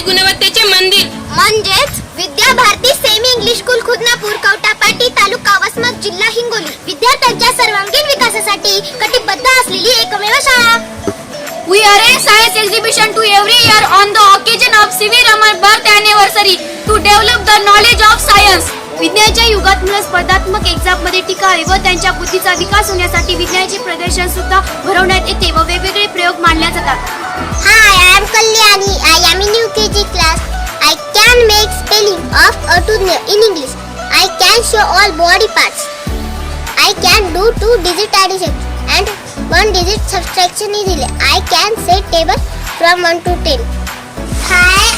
आणि गुणवत्तेचे मंदिर म्हणजेच Vidya Bharati semi English school Khudnapur Kavtapati taluka Wasmat जिल्हा हिंगोली विद्यार्थ्यांच्या सर्वांगीण विकासासाठी कटिबद्ध असलेली एकमेव शाळा We arrange science exhibition to every year on the occasion of C.V. Raman birth anniversary to develop the knowledge of science. विज्ञानाच्या युगात मुलं स्पर्धात्मक एक्झाममध्ये टिकावे व त्यांच्या बुद्धीचा विकास होण्यासाठी विज्ञानाचे प्रदर्शन सुद्धा भरवण्यात येते व वेगवेगळे प्रयोग मानले जातात UKG class. I can make spelling of a to Z in English. I can show all body parts. I can do two digit addition and one digit subtraction easily. I can say table from 1 to 10. Hi,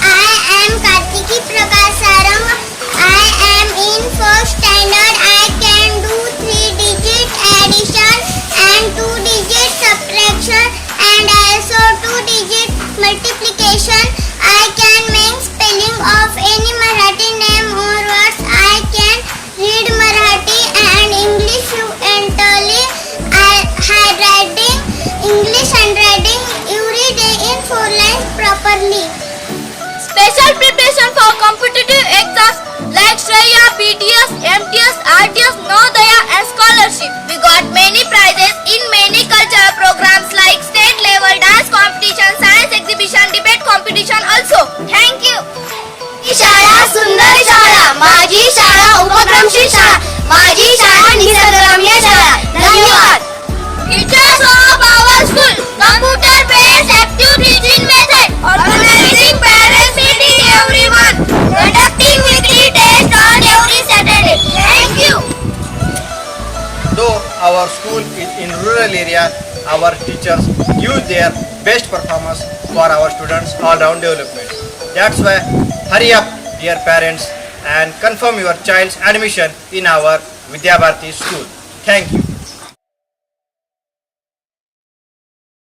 Shreya, BTS, MTS, RTS, Nodaya and scholarship. We got many prizes in many cultural programs like state level dance competition, science exhibition, debate competition also. Thank you. शाळा सुंदर शाळा माझी शाळा उपक्रमशील शाळा माझी शाळा निसर्गरम्य our school is in rural area, our teachers use their best performance for our students' all-round development. That's why hurry up, dear parents, and confirm your child's admission in our Vidya Bharati school. Thank you.